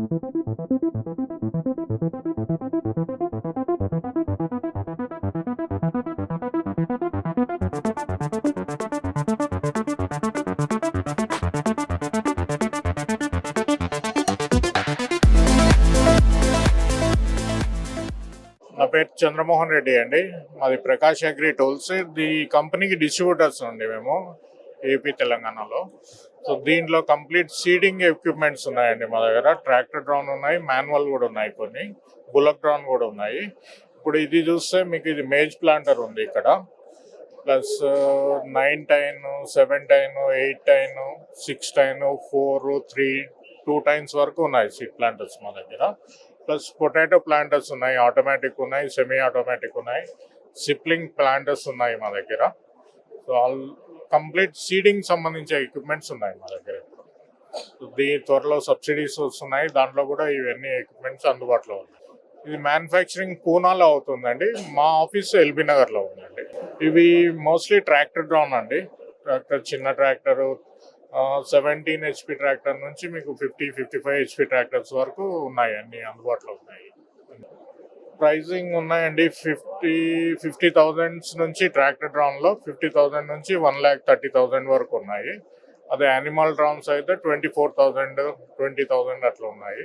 నా పేరు చంద్రమోహన్ రెడ్డి అండి. మాది ప్రకాష్ అగ్రి టూల్స్. ది కంపెనీకి డిస్ట్రిబ్యూటర్స్ అండి మేము. ఏపీ తెలంగాణలో. సో దీంట్లో కంప్లీట్ సీడింగ్ ఎక్విప్మెంట్స్ ఉన్నాయండి మా దగ్గర. ట్రాక్టర్ డ్రోన్ ఉన్నాయి మాన్యువల్ కూడా ఉన్నాయి కొన్ని బుల్లక్ డ్రోన్ కూడా ఉన్నాయి. ఇప్పుడు ఇది చూస్తే మీకు ఇది మేజ్ ప్లాంటర్ ఉంది ఇక్కడ. Plus nine tine seven tine eight tine six tine four three two times వరకు ఉన్నాయి సీడ్ ప్లాంటర్స్ మా దగ్గర. ప్లస్ పొటాటో ప్లాంటర్స్ ఉన్నాయి ఆటోమేటిక్ ఉన్నాయి సెమీ ఆటోమేటిక్ ఉన్నాయి సిప్లింగ్ ప్లాంటర్స్ ఉన్నాయి మా దగ్గర. సో ఆల్ కంప్లీట్ సీడింగ్ సంబంధించిన ఎక్విప్మెంట్స్ ఉన్నాయి మా దగ్గర. ఇప్పుడు దీని త్వరలో సబ్సిడీస్ వస్తున్నాయి. దాంట్లో కూడా ఇవన్నీ ఎక్విప్మెంట్స్ అందుబాటులో ఉన్నాయి. ఇది మ్యానుఫ్యాక్చరింగ్ పూనాలో అవుతుందండి. మా ఆఫీస్ ఎల్బీ నగర్లో ఉందండి. ఇవి మోస్ట్లీ ట్రాక్టర్ డ్రౌన్ అండి ట్రాక్టర్ చిన్న ట్రాక్టరు సెవెంటీన్ హెచ్పి ట్రాక్టర్ నుంచి మీకు fifty fifty five HP tractors వరకు ఉన్నాయి అన్ని అందుబాటులో ఉన్నాయి. ప్రైజింగ్ ఉన్నాయండి ఫిఫ్టీ ఫిఫ్టీ థౌజండ్స్ నుంచి ట్రాక్టర్ డ్రౌన్లో ఫిఫ్టీ థౌజండ్ నుంచి వన్ ల్యాక్ థర్టీ థౌజండ్ వరకు ఉన్నాయి. అదే యానిమల్ డ్రౌన్స్ అయితే twenty four thousand twenty thousand అట్లా ఉన్నాయి.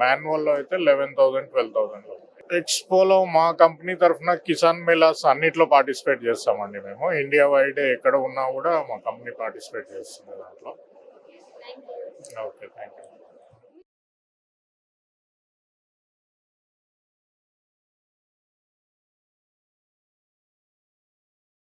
మాన్యువల్లో అయితే లెవెన్ థౌజండ్ ట్వెల్వ్ థౌజండ్లో ఎక్స్పోలో మా కంపెనీ తరఫున కిసాన్ మేళాస్ అన్నిట్లో పార్టిసిపేట్ చేస్తామండి మేము. ఇండియా వైడ్ ఎక్కడ ఉన్నా కూడా మా కంపెనీ పార్టిసిపేట్ చేస్తుంది దాంట్లో. Okay thank you